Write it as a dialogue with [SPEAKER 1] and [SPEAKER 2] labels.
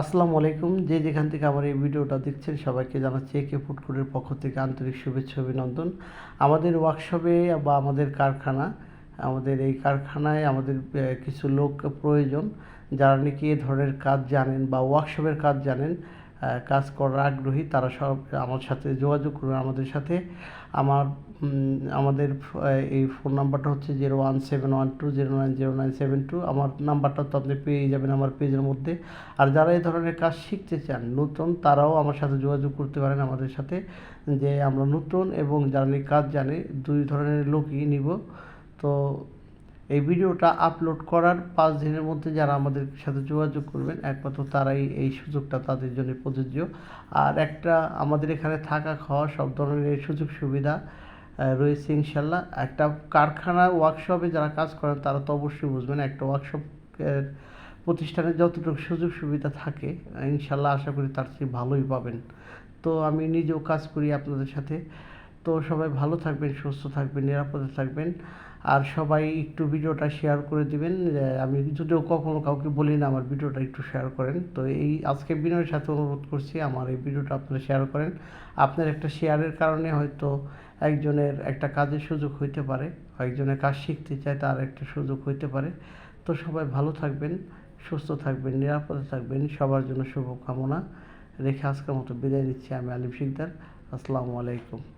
[SPEAKER 1] আসসালামু আলাইকুম। যে যেখান থেকে আমার এই ভিডিওটা দেখছেন, সবাইকে জানাচ্ছি একে ফুটকুরের পক্ষ থেকে আন্তরিক শুভেচ্ছা, অভিনন্দন। আমাদের ওয়ার্কশপে বা আমাদের কারখানা, আমাদের এই কারখানায় আমাদের কিছু লোক প্রয়োজন, যারা নাকি এ ধরনের কাজ জানেন বা ওয়ার্কশপের কাজ জানেন। কাজ করার আগ্রহী, তারা সব আমার সাথে যোগাযোগ করুন আমাদের সাথে। আমার আমাদের এই ফোন নাম্বারটা হচ্ছে zero one seven one two zero nine zero nine seven two. আমার নাম্বারটা তো আপনি পেয়ে যাবেন আমার পেজের মধ্যে। আর যারা এই ধরনের কাজ শিখতে চান, নতুন, তারাও আমার সাথে যোগাযোগ করতে পারেন আমাদের সাথে, যে আমরা নতুন এবং যারা কাজ জানে, দুই ধরনের লোকই নিব। তো এই ভিডিওটা আপলোড করার পাঁচ দিনের মধ্যে যারা আমাদের সাথে যোগাযোগ করবেন, একমাত্র তারাই এই সুযোগটা তাদের জন্য প্রযোজ্য। আর একটা আমাদের এখানে থাকা খাওয়া সব ধরনের সুযোগ সুবিধা রয়েছে ইনশাল্লাহ। একটা কারখানা ওয়ার্কশপে যারা কাজ করেন, তারা তো অবশ্যই বুঝবেন একটা ওয়ার্কশপ প্রতিষ্ঠানে যতটুকু সুযোগ সুবিধা থাকে, ইনশাল্লাহ আশা করি তার চেয়ে ভালোই পাবেন। তো আমি নিজেও কাজ করি আপনাদের সাথে। তো সবাই ভালো থাকবেন, সুস্থ থাকবেন, নিরাপদে থাকবেন। আর সবাই একটু ভিডিওটা শেয়ার করে দিবেন। আমি যদিও কখনো কাউকে বলি না, আমার ভিডিওটা একটু শেয়ার করেন। তো এই আজকে বিনয়ের সাথে অনুরোধ করছি, আমার এই ভিডিওটা আপনারা শেয়ার করেন। আপনার একটা শেয়ারের কারণে হয়তো একজনের একটা কাজের সুযোগ হইতে পারে, একজনের কাজ শিখতে চায়, তার একটা সুযোগ হইতে পারে। তো সবাই ভালো থাকবেন, সুস্থ থাকবেন, নিরাপদে থাকবেন। সবার জন্য শুভকামনা রেখে আজকের মতো বিদায় নিচ্ছি আমি আলিম শিকদার। আসসালামু আলাইকুম।